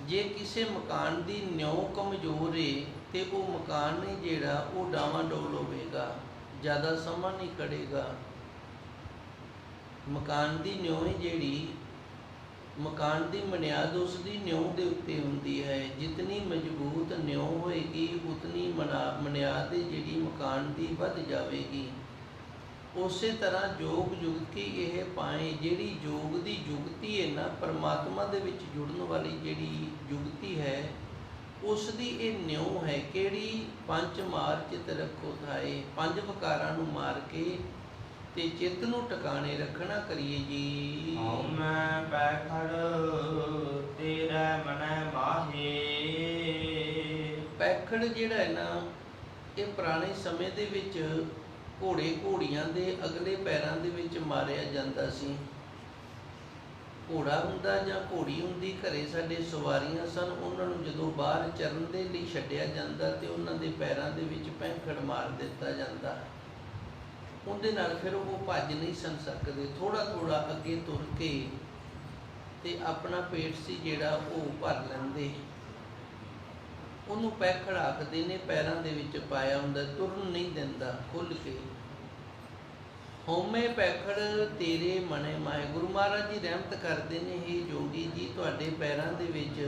ਜੇ ਕਿਸੇ ਮਕਾਨ ਦੀ ਨਿਉ ਕਮਜ਼ੋਰ ਏ ਤੇ ਉਹ ਮਕਾਨ ਨਹੀਂ ਜਿਹੜਾ, ਉਹ ਡਾਵਾਂ ਡੋਲ ਹੋਵੇਗਾ, ਜ਼ਿਆਦਾ ਸਮਾਂ ਨਹੀਂ ਖੜੇਗਾ ਮਕਾਨ ਦੀ ਨਿਉ ਜਿਹੜੀ ਮਕਾਨ ਦੀ ਬੁਨਿਆਦ ਉਸ ਦੀ ਨਿਉ ਦੇ ਉੱਤੇ ਹੁੰਦੀ ਹੈ। ਜਿਤਨੀ ਮਜ਼ਬੂਤ ਨਿਉ ਹੋਏਗੀ, ਉਤਨੀ ਮਨਾ- ਬੁਨਿਆਦ ਜਿਹੜੀ ਮਕਾਨ ਦੀ ਵੱਧ ਜਾਵੇਗੀ। ਉਸੇ ਤਰ੍ਹਾਂ ਜੋਗ ਜੁਗਤੀ ਇਹ ਪਾਏ ਜਿਹੜੀ ਜੋਗ ਦੀ ਜੁਗਤੀ ਹੈ ਨਾ, ਪਰਮਾਤਮਾ ਦੇ ਵਿੱਚ ਜੁੜਨ ਵਾਲੀ ਜਿਹੜੀ ਜੁਗਤੀ ਹੈ ਉਸ ਦੀ ਇਹ ਨਿਉ ਹੈ। ਕਿਹੜੀ? ਪੰਜ ਮਾਰ ਚਿਤ ਰੱਖੋ ਥਾਏ। ਪੰਜ ਵਿਕਾਰਾਂ ਨੂੰ ਮਾਰ ਕੇ ਤੇ ਚਿੱਤ ਨੂੰ ਟਿਕਾਣੇ ਰੱਖਣਾ ਕਰੀਏ ਜੀ। ਹਉ ਮੈਂ ਬੈਖੜ ਤੇਰੇ ਮਨੈ ਮਾਹੇ। ਪੈਖੜ ਜਿਹੜਾ ਹੈ ਨਾ ਇਹ ਪੁਰਾਣੇ ਸਮੇਂ ਦੇ ਵਿੱਚ ਘੋੜੇ ਘੋੜੀਆਂ ਦੇ ਅਗਲੇ ਪੈਰਾਂ ਦੇ ਵਿੱਚ ਮਾਰਿਆ ਜਾਂਦਾ ਸੀ। ਘੋੜਾ ਹੁੰਦਾ ਜਾਂ ਘੋੜੀ ਹੁੰਦੀ ਘਰੇ ਸਾਡੇ ਸਵਾਰੀਆਂ ਸਨ ਉਹਨਾਂ ਨੂੰ ਜਦੋਂ ਬਾਹਰ ਚਰਨ ਦੇ ਲਈ ਛੱਡਿਆ ਜਾਂਦਾ ਤੇ ਉਹਨਾਂ ਦੇ ਪੈਰਾਂ ਦੇ ਵਿੱਚ ਪੈਂਖੜ ਮਾਰ ਦਿੱਤਾ ਜਾਂਦਾ। ਉਹਦੇ ਨਾਲ ਫਿਰ ਉਹ ਭੱਜ ਨਹੀਂ ਸਨ ਸਕਦੇ। ਥੋੜਾ ਥੋੜਾ ਅੱਗੇ ਤੁਰ ਕੇ ਤੇ ਆਪਣਾ ਪੇਟ ਸੀ ਜਿਹੜਾ ਉਹ ਭਰ ਲੈਂਦੇ। ਉਹਨੂੰ ਪੈਖੜ ਆਖਦੇ ਨੇ, ਪੈਰਾਂ ਦੇ ਵਿੱਚ ਪਾਇਆ ਹੁੰਦਾ, ਤੁਰਨ ਨਹੀਂ ਦਿੰਦਾ ਖੁੱਲ ਕੇ। ਹਉਮੈ ਪੈਖੜ ਤੇਰੇ ਮਨੇ ਮਾਏ। ਗੁਰੂ ਮਹਾਰਾਜ ਜੀ ਰਹਿਮਤ ਕਰਦੇ ਨੇ ਇਹ ਜੋਗੀ ਜੀ, ਤੁਹਾਡੇ ਪੈਰਾਂ ਦੇ ਵਿੱਚ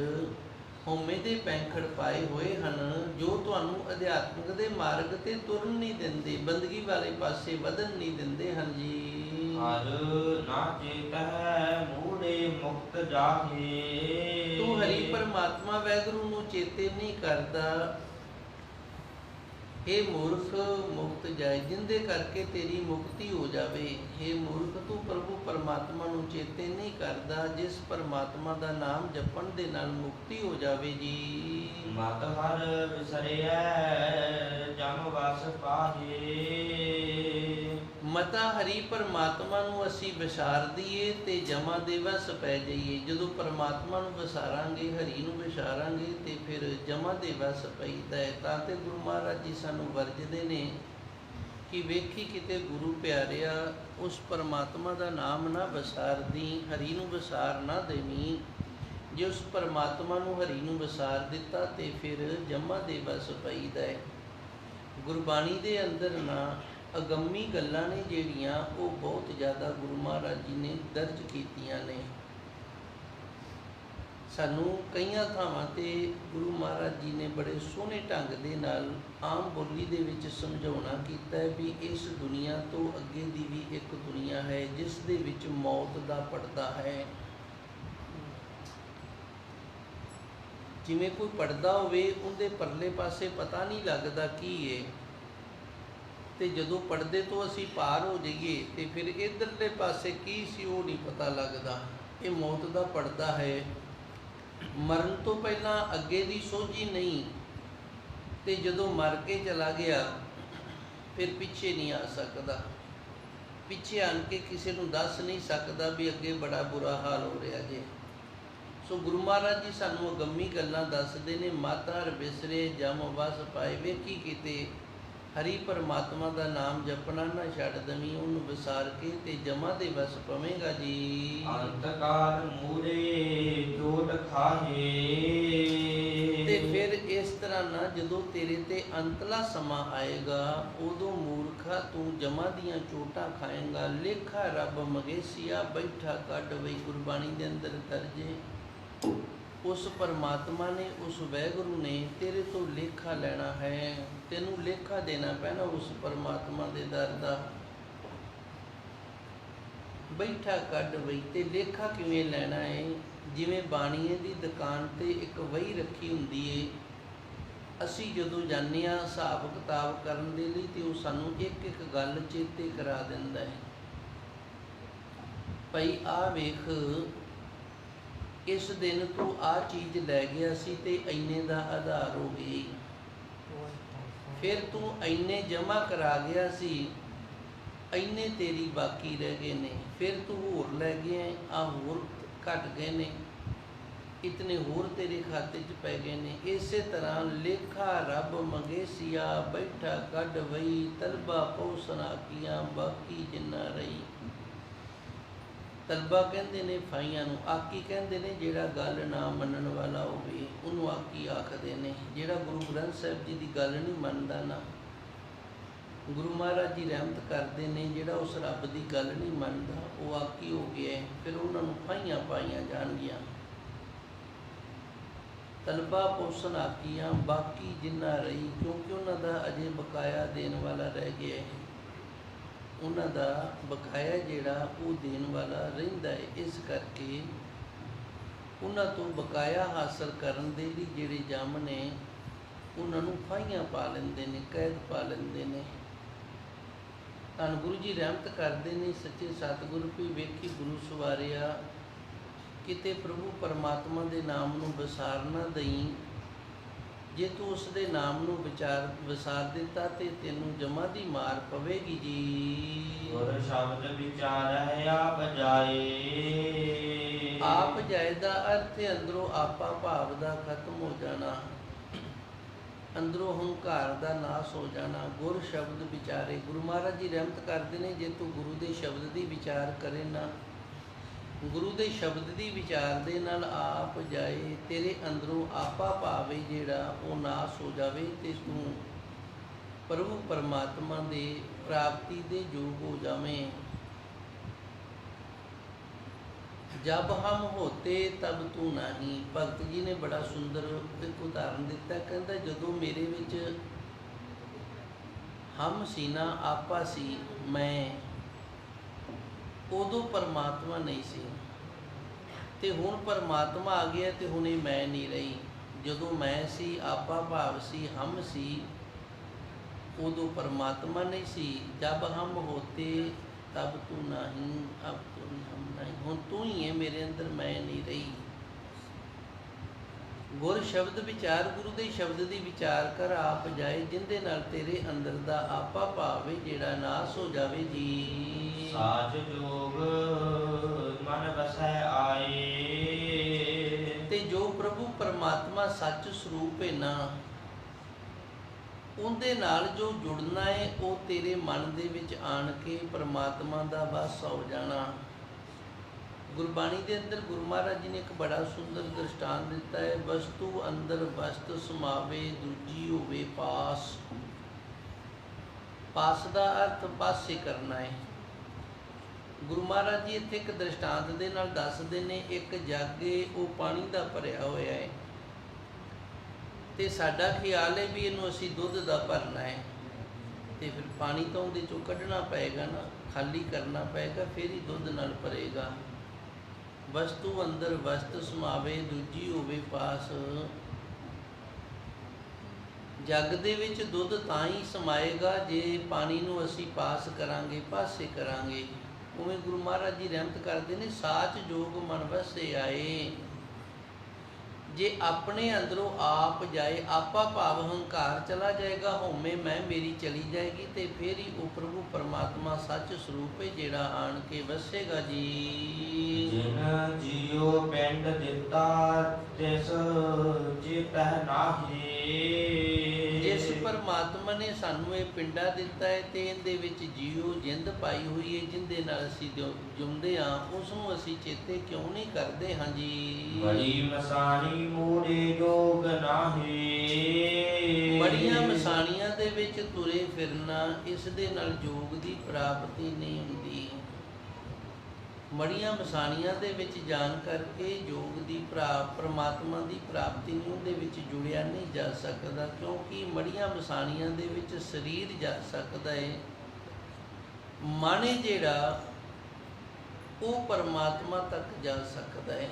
ਹਉਮੈ ਦੇ ਪੈਂਖੜ ਪਾਏ ਹੋਏ ਹਨ ਜੋ ਤੁਹਾਨੂੰ ਅਧਿਆਤਮਿਕ ਦੇ ਮਾਰਗ ਤੇ ਤੁਰਨ ਨਹੀਂ ਦਿੰਦੇ ਬੰਦਗੀ ਵਾਲੇ ਪਾਸੇ ਵਧਣ ਨਹੀਂ ਦਿੰਦੇ ਹਨ ਜੀ ਹਰ ਨਾ ਚੇਤ ਹੈ ਮੂੜੇ ਮੁਕਤ ਜਾਹੇ। ਤੂੰ ਹਰੀ ਪਰਮਾਤਮਾ ਵੈਗਰੂ ਨੂੰ ਚੇਤੇ ਨਹੀਂ ਕਰਦਾ ਇਹ ਮੂਰਖ, ਮੁਕਤ ਜਾਏ, ਜਿੰਦੇ ਕਰਕੇ ਤੇਰੀ ਮੁਕਤੀ ਹੋ ਜਾਵੇ। ਇਹ ਮੂਰਖ, ਤੂੰ ਪ੍ਰਭੂ ਪਰਮਾਤਮਾ ਨੂੰ ਚੇਤੇ ਨਹੀਂ ਕਰਦਾ, ਜਿਸ ਪਰਮਾਤਮਾ ਦਾ ਨਾਮ ਜਪਣ ਦੇ ਨਾਲ ਮੁਕਤੀ ਹੋ ਜਾਵੇ ਜੀ। ਮਤ ਹਰ ਵਿਸਰਿਐ ਜਮ ਵਸ ਪਾਹੇ। ਮਤਾ ਹਰੀ ਪਰਮਾਤਮਾ ਨੂੰ ਅਸੀਂ ਵਿਸਾਰ ਦਈਏ ਤੇ ਜਮਾ ਦੇ ਵਸ ਜਾਈਏ। ਜਦੋਂ ਪਰਮਾਤਮਾ ਨੂੰ ਵਿਸਾਰਾਂਗੇ, ਹਰੀ ਨੂੰ ਵਿਸਾਰਾਂਗੇ ਤੇ ਫਿਰ ਜਮਾ ਦੇਵਾ ਵਸ ਪਈਦਾ ਹੈ। ਤਾਂ ਤੇ ਗੁਰੂ ਮਹਾਰਾਜ ਜੀ ਸਾਨੂੰ ਵਰਜਦੇ ਨੇ ਕਿ ਵੇਖੀ ਕਿਤੇ ਗੁਰੂ ਪਿਆਰਿਆ, ਉਸ ਪਰਮਾਤਮਾ ਦਾ ਨਾਮ ਨਾ ਵਿਸਾਰਦੀ ਹਰੀ ਨੂੰ ਵਿਸਾਰ ਨਾ ਦੇਵੀਂ। ਜੇ ਉਸ ਪਰਮਾਤਮਾ ਨੂੰ ਹਰੀ ਨੂੰ ਵਿਸਾਰ ਦਿੱਤਾ ਤੇ ਫਿਰ ਜਮਾ ਦੇਵਾ ਵਸ ਪਈਦਾ ਹੈ। ਗੁਰਬਾਣੀ ਦੇ ਅੰਦਰ ਨਾ ਅਗੰਮੀ ਗੱਲਾਂ ਨੇ ਜਿਹੜੀਆਂ ਉਹ ਬਹੁਤ ਜ਼ਿਆਦਾ ਗੁਰੂ ਮਹਾਰਾਜ ਜੀ ਨੇ ਦਰਜ ਕੀਤੀਆਂ ਨੇ। ਸਾਨੂੰ ਕਈਆਂ ਥਾਵਾਂ ਤੇ ਗੁਰੂ ਮਹਾਰਾਜ ਜੀ ਨੇ ਬੜੇ ਸੋਹਣੇ ਢੰਗ ਦੇ ਨਾਲ ਆਮ ਬੋਲੀ ਦੇ ਵਿੱਚ ਸਮਝਾਉਣਾ ਕੀਤਾ ਹੈ ਵੀ ਇਸ ਦੁਨੀਆ ਤੋਂ ਅੱਗੇ ਦੀ ਵੀ ਇੱਕ ਦੁਨੀਆ ਹੈ, ਜਿਸ ਦੇ ਵਿੱਚ ਮੌਤ ਦਾ ਪਰਦਾ ਹੈ। ਜਿਵੇਂ ਕੋਈ ਪਰਦਾ ਹੋਵੇ, ਉਹਦੇ ਪਰਲੇ ਪਾਸੇ ਪਤਾ ਨਹੀਂ ਲੱਗਦਾ ਕੀ ਹੈ ਤੇ ਜਦੋਂ ਪਰਦੇ ਤੋਂ ਅਸੀਂ ਪਾਰ ਹੋ ਜਾਈਏ ਤੇ ਫਿਰ ਇਧਰਲੇ ਪਾਸੇ ਕੀ ਸੀ ਉਹ ਨਹੀਂ ਪਤਾ ਲੱਗਦਾ। ਇਹ ਮੌਤ ਦਾ ਪਰਦਾ ਹੈ। ਮਰਨ ਤੋਂ ਪਹਿਲਾਂ ਅੱਗੇ ਦੀ ਸੋਝੀ ਨਹੀਂ। ਤੇ ਜਦੋਂ ਮਰ ਕੇ ਚਲਾ ਗਿਆ, ਫਿਰ ਪਿੱਛੇ ਨਹੀਂ ਆ ਸਕਦਾ। ਪਿੱਛੇ ਆਣ ਕੇ ਕਿਸੇ ਨੂੰ ਦੱਸ ਨਹੀਂ ਸਕਦਾ ਵੀ ਅੱਗੇ ਬੜਾ ਬੁਰਾ ਹਾਲ ਹੋ ਰਿਹਾ ਜੇ। ਸੋ ਗੁਰੂ ਮਹਾਰਾਜ ਜੀ ਸਾਨੂੰ ਅਗੰਮੀ ਗੱਲਾਂ ਦੱਸਦੇ ਨੇ, ਮਾਤਾ ਹਰ ਬਿਸਰੇ, ਜਮ ਵਸ ਪਾਏ, ਵੇਖੀ ਕਿਤੇ। ਹਰੀ ਪਰਮਾਤਮਾ ਦਾ ਨਾਮ ਜਪਣਾ ਨਾ ਛੱਡ ਦਵੀਂ ਉਹਨੂੰ ਵਿਸਾਰ ਕੇ ਤੇ ਜਮਾ ਦੇ ਵਸ ਪਵੇਂਗਾ ਜੀ। ਅੰਤਕਾਲ ਮੂਰੇ ਜੋਤ ਖਾਹੇ। ਤੇ ਫਿਰ ਇਸ ਤਰ੍ਹਾਂ ਨਾ ਜਦੋਂ ਤੇਰੇ ਤੇ ਅੰਤਲਾ ਸਮਾਂ ਆਏਗਾ ਉਦੋਂ ਮੂਰਖਾ ਤੂੰ ਜਮਾ ਦੀਆਂ ਚੋਟਾਂ ਖਾਏਗਾ। ਲੇਖਾ ਰੱਬ ਮਗੇਸੀਆ ਬੈਠਾ ਕੱਢ ਵਈ ਗੁਰਬਾਣੀ ਦੇ ਅੰਦਰ ਦਰਜੇ ਉਸ ਪਰਮਾਤਮਾ ਨੇ, ਉਸ ਵੈਗੁਰੂ ਨੇ ਤੇਰੇ ਤੋਂ ਲੇਖਾ ਲੈਣਾ ਹੈ। ਤੈਨੂੰ ਲੇਖਾ ਦੇਣਾ ਪੈਣਾ ਉਸ ਪਰਮਾਤਮਾ ਦੇ ਦਰ ਦਾ। ਬੈਠਾ ਕੱਢ ਵਈ ਤੇ ਲੇਖਾ ਕਿਵੇਂ ਲੈਣਾ ਹੈ ਜਿਵੇਂ ਬਾਣੀਏ ਦੀ ਦੁਕਾਨ ਤੇ ਇੱਕ ਵਹੀ ਰੱਖੀ ਹੁੰਦੀ ਏ। ਅਸੀਂ ਜਦੋਂ ਜਾਂਦੇ ਹਾਂ ਹਿਸਾਬ ਕਿਤਾਬ ਕਰਨ ਦੇ ਲਈ, ਤੇ ਉਹ ਸਾਨੂੰ ਇੱਕ ਇੱਕ ਗੱਲ ਚੇਤੇ ਕਰਾ ਦਿੰਦਾ ਹੈ। ਭਈ ਆ ਵੇਖ ਇਸ ਦਿਨ ਤੂੰ ਆ ਚੀਜ਼ ਲੈ ਗਿਆ ਸੀ ਤੇ ਇੰਨੇ ਦਾ ਆਧਾਰ ਹੋ ਗਈ। ਫਿਰ ਤੂੰ ਇੰਨੇ ਜਮਾ ਕਰਾ ਗਿਆ ਸੀ, ਇੰਨੇ ਤੇਰੀ ਬਾਕੀ ਰਹਿ ਗਏ ਨੇ। ਫਿਰ ਤੂੰ ਹੋਰ ਲੈ ਗਿਆ ਆ ਹੋਰ ਘਟ ਗਏ ਨੇ। ਇਤਨੇ ਹੋਰ ਤੇਰੇ ਖਾਤੇ 'ਚ ਪੈ ਗਏ ਨੇ। ਇਸੇ ਤਰ੍ਹਾਂ ਲੇਖਾ ਰੱਬ ਮੰਗੇਸੀਆ ਬੈਠਾ ਕੱਢ ਵਈ, ਤਲਬਾ ਪੌਸਨਾ ਕੀਆਂ, ਬਾਕੀ ਜਿੰਨਾ ਰਹੀ। ਤਲਬਾ ਕਹਿੰਦੇ ਨੇ, ਫਾਈਆਂ ਨੂੰ ਆਕੀ ਕਹਿੰਦੇ ਨੇ, ਜਿਹੜਾ ਗੱਲ ਨਾ ਮੰਨਣ ਵਾਲਾ ਹੋਵੇ, ਉਹਨੂੰ ਆਕੀ ਆਖਦੇ ਨੇ। ਜਿਹੜਾ ਗੁਰੂ ਗ੍ਰੰਥ ਸਾਹਿਬ ਜੀ ਦੀ ਗੱਲ ਨਹੀਂ ਮੰਨਦਾ ਨਾ, ਗੁਰੂ ਮਹਾਰਾਜ ਜੀ ਰਹਿਮਤ ਕਰਦੇ ਨੇ, ਜਿਹੜਾ ਉਸ ਰੱਬ ਦੀ ਗੱਲ ਨਹੀਂ ਮੰਨਦਾ, ਉਹ ਆਕੀ ਹੋ ਗਿਆ ਹੈ। ਫਿਰ ਉਹਨਾਂ ਨੂੰ ਫਾਈਆਂ ਪਾਈਆਂ ਜਾਣਗੀਆਂ। ਤਲਬਾ, ਪੋਸ਼ਣ, ਆਕੀਆਂ, ਬਾਕੀ ਜਿੰਨਾ ਰਹੀ, ਕਿਉਂਕਿ ਉਹਨਾਂ ਦਾ ਅਜੇ ਬਕਾਇਆ ਦੇਣ ਵਾਲਾ ਰਹਿ ਗਿਆ ਹੈ। ਉਹਨਾਂ ਦਾ ਬਕਾਇਆ ਜਿਹੜਾ ਉਹ ਦੇਣ ਵਾਲਾ ਰਹਿੰਦਾ ਹੈ, ਇਸ ਕਰਕੇ ਉਹਨਾਂ ਤੋਂ ਬਕਾਇਆ ਹਾਸਲ ਕਰਨ ਦੇ ਲਈ ਜਿਹੜੇ ਜੰਮ ਨੇ, ਉਹਨਾਂ ਨੂੰ ਫਾਈਆਂ ਪਾ ਲੈਂਦੇ ਨੇ, ਕੈਦ ਪਾ ਲੈਂਦੇ ਨੇ। ਤਾਂ ਗੁਰੂ ਜੀ ਰਹਿਮਤ ਕਰਦੇ ਨੇ, ਸੱਚੇ ਸਤਿਗੁਰੂ ਵੀ ਵੇਖੀ ਗੁਰੂ ਸਵਾਰਿਆ, ਕਿਤੇ ਪ੍ਰਭੂ ਪਰਮਾਤਮਾ ਦੇ ਨਾਮ ਨੂੰ ਵਿਸਾਰ ਨਾ ਦਈ। ਜੇ ਤੂੰ ਉਸ ਦੇ ਨਾਮ ਨੂੰ ਵਿਚਾਰ ਵਿਸਾਰ ਦਿੱਤਾ ਤੇ ਤੈਨੂੰ ਜਮਾ ਦੀ ਮਾਰ ਪਵੇਗੀ ਜੀ। ਗੁਰ ਸ਼ਬਦ ਵਿਚਾਰੈ ਆਪ ਜਾਏ। ਆਪ ਜਾਏ ਦਾ ਅਰਥ ਹੈ ਅੰਦਰੋਂ ਆਪਾ ਭਾਵ ਦਾ ਖਤਮ ਹੋ ਜਾਣਾ। ਅੰਦਰੋਂ ਹੰਕਾਰ ਦਾ ਨਾਸ ਹੋ ਜਾਣਾ। ਗੁਰ ਸ਼ਬਦ ਵਿਚਾਰੇ ਗੁਰੂ ਮਹਾਰਾਜ ਜੀ ਰਹਿਮਤ ਕਰਦੇ ਨੇ ਜੇ ਤੂੰ ਗੁਰੂ ਦੇ ਸ਼ਬਦ ਦੀ ਵਿਚਾਰ ਕਰੇ ਨਾ ਗੁਰੂ ਦੇ ਸ਼ਬਦ ਦੀ ਵਿਚਾਰ ਦੇ ਨਾਲ ਆਪ ਜਾਏ, ਤੇਰੇ ਅੰਦਰੋਂ ਆਪਾ ਭਾਵੇ ਜਿਹੜਾ ਉਹ ਨਾਸ ਹੋ ਜਾਵੇ ਤੇ ਤੂੰ ਪ੍ਰਭੂ ਪਰਮਾਤਮਾ ਦੇ ਪ੍ਰਾਪਤੀ ਦੇ ਯੋਗ ਹੋ ਜਾਵੇਂ। ਜਬ ਹਮ ਹੋਤੇ ਤਬ ਤੂੰ ਨਹੀਂ। ਭਗਤ ਜੀ ਨੇ ਬੜਾ ਸੁੰਦਰ ਇੱਕ ਉਦਾਹਰਨ ਦਿੱਤਾ, ਕਹਿੰਦਾ ਜਦੋਂ ਮੇਰੇ ਵਿੱਚ ਹਮ ਸੀਨਾ ਆਪਾ ਸੀ, ਮੈਂ ਉਦੋਂ ਪਰਮਾਤਮਾ ਨਹੀਂ ਸੀ। ਤੇ ਹੁਣ ਪਰਮਾਤਮਾ ਆ ਗਿਆ ਤੇ ਹੁਣ ਇਹ ਮੈਂ ਨਹੀਂ ਰਹੀ। ਜਦੋਂ ਮੈਂ ਸੀ, ਆਪਾ ਭਾਵ ਸੀ, ਹਮ ਸੀ, ਉਦੋਂ ਪਰਮਾਤਮਾ ਨਹੀਂ ਸੀ। ਜਦ ਹਮ ਹੋਤੇ, ਤਬ ਤੂੰ ਨਹੀਂ, ਅਬ ਤੂੰ ਹਮ ਨਹੀਂ। ਹੁਣ ਤੂੰ ਹੀ ਹੈ ਮੇਰੇ ਅੰਦਰ, ਮੈਂ ਨਹੀਂ ਰਹੀ। ਗੁਰ ਸ਼ਬਦ ਵਿਚਾਰ, ਗੁਰੂ ਦੇ ਸ਼ਬਦ ਦੀ ਵਿਚਾਰ ਕਰ ਆਪ ਜਾਏ, ਜਿੰਦੇ ਨਾਲ ਤੇਰੇ ਅੰਦਰ ਦਾ ਆਪਾ ਭਾਵੇ ਜਿਹੜਾ ਨਾਸ ਹੋ ਜਾਵੇ ਜੀ। ਸਾਚ ਜੋਗ ਮਨ ਵਸੈ ਆਏ। ਤੇ ਜੋ ਪ੍ਰਭੂ ਪਰਮਾਤਮਾ ਸੱਚ ਸਰੂਪ ਹੈ ਨਾ, ਉਹਦੇ ਨਾਲ ਜੋ ਜੁੜਨਾ ਹੈ, ਉਹ ਤੇਰੇ ਮਨ ਦੇ ਵਿੱਚ ਆਣ ਕੇ ਪਰਮਾਤਮਾ ਦਾ ਵਸ ਹੋ ਜਾਣਾ। ਗੁਰਬਾਣੀ ਦੇ ਅੰਦਰ ਗੁਰੂ ਮਹਾਰਾਜ ਜੀ ਨੇ ਇੱਕ ਬੜਾ ਸੁੰਦਰ ਦ੍ਰਿਸ਼ਟਾਂਤ ਦਿੱਤਾ ਹੈ, ਵਸਤੂ ਅੰਦਰ ਵਸਤ ਸਮਾਵੇ, ਦੂਜੀ ਹੋਵੇ ਪਾਸ। ਪਾਸ ਦਾ ਅਰਥ ਪਾਸੇ ਕਰਨਾ ਹੈ। ਗੁਰੂ ਮਹਾਰਾਜ ਜੀ ਇੱਥੇ ਇੱਕ ਦ੍ਰਿਸ਼ਟਾਂਤ ਦੇ ਨਾਲ ਦੱਸਦੇ ਨੇ, ਇੱਕ ਜਾਗੇ ਉਹ ਪਾਣੀ ਦਾ ਭਰਿਆ ਹੋਇਆ ਹੈ। ਤੇ ਸਾਡਾ ਖਿਆਲ ਹੈ ਵੀ ਇਹਨੂੰ ਅਸੀਂ ਦੁੱਧ ਦਾ ਭਰਨਾ ਹੈ। ਤੇ ਫਿਰ ਪਾਣੀ ਤਾਂ ਉਹਦੇ ਚੋਂ ਕੱਢਣਾ ਪਏਗਾ ਨਾ, ਖਾਲੀ ਕਰਨਾ ਪਏਗਾ, ਫਿਰ ਹੀ ਦੁੱਧ ਨਾਲ ਭਰੇਗਾ। ਵਸਤੂ ਅੰਦਰ ਵਸਤ ਸਮਾਵੇ, ਦੂਜੀ ਹੋਵੇ ਪਾਸ। ਜੱਗ ਦੇ ਵਿੱਚ ਦੁੱਧ ਤਾਂ ਹੀ ਸਮਾਏਗਾ ਜੇ ਪਾਣੀ ਨੂੰ ਅਸੀਂ ਪਾਸ ਕਰਾਂਗੇ, ਪਾਸੇ ਕਰਾਂਗੇ। ਉਵੇਂ ਗੁਰੂ ਮਹਾਰਾਜ ਜੀ ਰਹਿਮਤ ਕਰਦੇ ਨੇ, ਸਾਚ ਜੋਗ ਮਨ ਵਸੇ ਆਏ। ਜੇ ਆਪਣੇ ਅੰਦਰੋਂ ਆਪ ਜਾਏ, ਆਪਾ ਭਾਵ ਹੰਕਾਰ ਚਲਾ ਜਾਏਗਾ, ਹਉਮੈ ਮੈਂ ਮੇਰੀ ਚਲੀ ਜਾਏਗੀ, ਤੇ ਫਿਰ ਹੀ ਉਹ ਪ੍ਰਭੂ ਪਰਮਾਤਮਾ ਸੱਚ ਸਰੂਪ ਹੈ ਜਿਹੜਾ ਆਣ ਕੇ ਵਸੇਗਾ ਜੀ। ਜਿਨ ਜਿਉ ਪਿੰਡ ਦਿੱਤਾ, ਤਿਸ ਚਿਤਹਿ ਨਾਹੀ। ਪਰਮਾਤਮਾ ਨੇ ਸਾਨੂੰ ਇਹ ਪਿੰਡਾ ਦਿੱਤਾ ਹੈ ਤੇ ਇਹਦੇ ਵਿੱਚ ਜੀਉ ਜਿੰਦ ਪਾਈ ਹੋਈ ਹੈ ਜਿੰਦੇ ਨਾਲ ਅਸੀਂ ਜਿਉਂਦੇ ਆ ਉਸ ਨੂੰ ਅਸੀਂ ਚੇਤੇ ਕਿਉਂ ਨਹੀਂ ਕਰਦੇ? ਹਾਂ ਜੀ ਬੜੀ ਮਸਾਣੀ ਮੂੜੇ ਜੋਗ ਨਾਹੀ। ਬੜੀਆਂ ਮਸਾਣੀਆਂ ਦੇ ਵਿੱਚ ਤੁਰੇ ਫਿਰਨਾ ਇਸ ਦੇ ਨਾਲ ਯੋਗ ਦੀ ਪ੍ਰਾਪਤੀ ਨਹੀਂ ਹੁੰਦੀ। ਮੜੀਆਂ ਮਸਾਣੀਆਂ ਦੇ ਵਿੱਚ ਜਾਣ ਕਰਕੇ ਯੋਗ ਦੀ ਪ੍ਰਾਪ ਪ੍ਰਮਾਤਮਾ ਦੀ ਪ੍ਰਾਪਤੀ ਨੂੰ ਉਹਦੇ ਵਿੱਚ ਜੁੜਿਆ ਨਹੀਂ ਜਾ ਸਕਦਾ, ਕਿਉਂਕਿ ਮੜੀਆਂ ਮਸਾਣੀਆਂ ਦੇ ਵਿੱਚ ਸਰੀਰ ਜਾ ਸਕਦਾ ਹੈ ਮਨ ਜਿਹੜਾ ਉਹ ਪਰਮਾਤਮਾ ਤੱਕ ਜਾ ਸਕਦਾ ਹੈ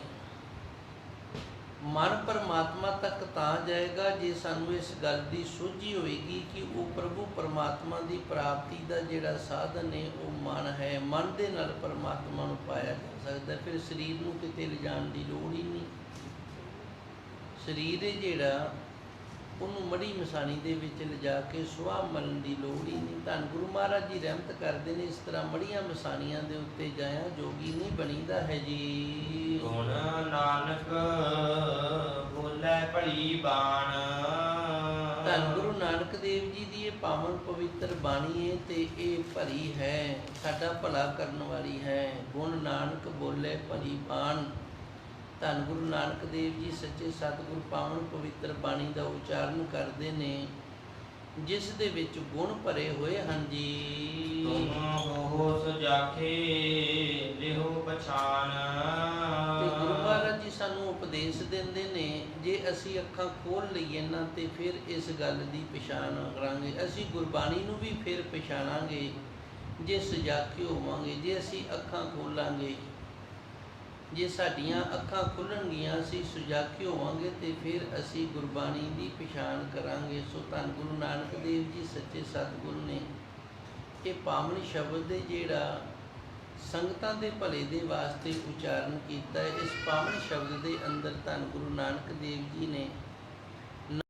ਮਨ ਪਰਮਾਤਮਾ ਤੱਕ ਤਾਂ ਜਾਏਗਾ ਜੇ ਸਾਨੂੰ ਇਸ ਗੱਲ ਦੀ ਸੋਝੀ ਹੋਏਗੀ ਕਿ ਉਹ ਪ੍ਰਭੂ ਪਰਮਾਤਮਾ ਦੀ ਪ੍ਰਾਪਤੀ ਦਾ ਜਿਹੜਾ ਸਾਧਨ ਹੈ, ਉਹ ਮਨ ਹੈ। ਮਨ ਦੇ ਨਾਲ ਪਰਮਾਤਮਾ ਨੂੰ ਪਾਇਆ ਜਾ ਸਕਦਾ। ਫਿਰ ਸਰੀਰ ਨੂੰ ਕਿਤੇ ਲਿਜਾਣ ਦੀ ਲੋੜ ਹੀ ਨਹੀਂ। ਸਰੀਰ ਜਿਹੜਾ ਉਹਨੂੰ ਮੜੀ ਮਸਾਣੀ ਦੇ ਵਿੱਚ ਲਿਜਾ ਕੇ ਸੁਆਹ ਮਲਣ ਦੀ ਲੋੜ ਹੀ ਨਹੀਂ। ਧੰਨ ਗੁਰੂ ਮਹਾਰਾਜ ਜੀ ਰਹਿਮਤ ਕਰਦੇ ਨੇ ਇਸ ਤਰ੍ਹਾਂ ਮੜੀਆਂ ਮਸਾਣੀਆਂ ਦੇ ਉੱਤੇ ਜਾਇਆ ਜੋਗੀ ਨਹੀਂ ਬਣੀਦਾ ਹੈ ਜੀ। ਗੁਣ ਨਾਨਕ ਬੋਲੇ ਭਲੀ ਬਾਣ। ਧੰਨ ਗੁਰੂ ਨਾਨਕ ਦੇਵ ਜੀ ਦੀ ਇਹ ਪਾਵਨ ਪਵਿੱਤਰ ਬਾਣੀ ਹੈ ਤੇ ਇਹ ਭਰੀ ਹੈ ਸਾਡਾ ਭਲਾ ਕਰਨ ਵਾਲੀ ਹੈ। ਗੁਣ ਨਾਨਕ ਬੋਲੇ ਭਲੀ ਬਾਣ। ਧੰਨ ਗੁਰੂ ਨਾਨਕ ਦੇਵ ਜੀ ਸੱਚੇ ਸਤਿਗੁਰ ਪਾਵਨ ਪਵਿੱਤਰ ਬਾਣੀ ਦਾ ਉਚਾਰਨ ਕਰਦੇ ਨੇ ਜਿਸ ਦੇ ਵਿੱਚ ਗੁਣ ਭਰੇ ਹੋਏ ਹਨ ਜੀ। ਤੁਮ ਹੋ ਸੁਜਾਖੇ ਲਿਹੋ ਪਛਾਨ। ਤੇ ਗੁਰੂ ਮਹਾਰਾਜ ਜੀ ਸਾਨੂੰ ਉਪਦੇਸ਼ ਦਿੰਦੇ ਨੇ ਜੇ ਅਸੀਂ ਅੱਖਾਂ ਖੋਲ ਲਈਏ ਨਾ ਤੇ ਫਿਰ ਇਸ ਗੱਲ ਦੀ ਪਛਾਣ ਕਰਾਂਗੇ। ਅਸੀਂ ਗੁਰਬਾਣੀ ਨੂੰ ਵੀ ਫਿਰ ਪਛਾਣਾਂਗੇ ਜੇ ਸੁਜਾਖੀ ਹੋਵਾਂਗੇ ਜੇ ਅਸੀਂ ਅੱਖਾਂ ਖੋਲਾਂਗੇ। ਜੇ ਸਾਡੀਆਂ ਅੱਖਾਂ ਖੁੱਲਣਗੀਆਂ, ਅਸੀਂ ਸੁਜਾਖੀ ਹੋਵਾਂਗੇ ਤੇ ਫਿਰ ਅਸੀਂ ਗੁਰਬਾਣੀ ਦੀ ਪਛਾਣ ਕਰਾਂਗੇ। ਸੋ ਧੰਨ ਗੁਰੂ ਨਾਨਕ ਦੇਵ ਜੀ, ਸੱਚੇ ਸਤਿਗੁਰੂ ਨੇ ਇਹ ਪਾਵਨ ਸ਼ਬਦ ਦੇ ਜਿਹੜਾ ਸੰਗਤਾਂ ਦੇ ਭਲੇ ਦੇ ਵਾਸਤੇ ਉਚਾਰਨ ਕੀਤਾ ਇਸ ਪਾਵਨ ਸ਼ਬਦ ਦੇ ਅੰਦਰ ਧੰਨ ਗੁਰੂ ਨਾਨਕ ਦੇਵ ਜੀ ਨੇ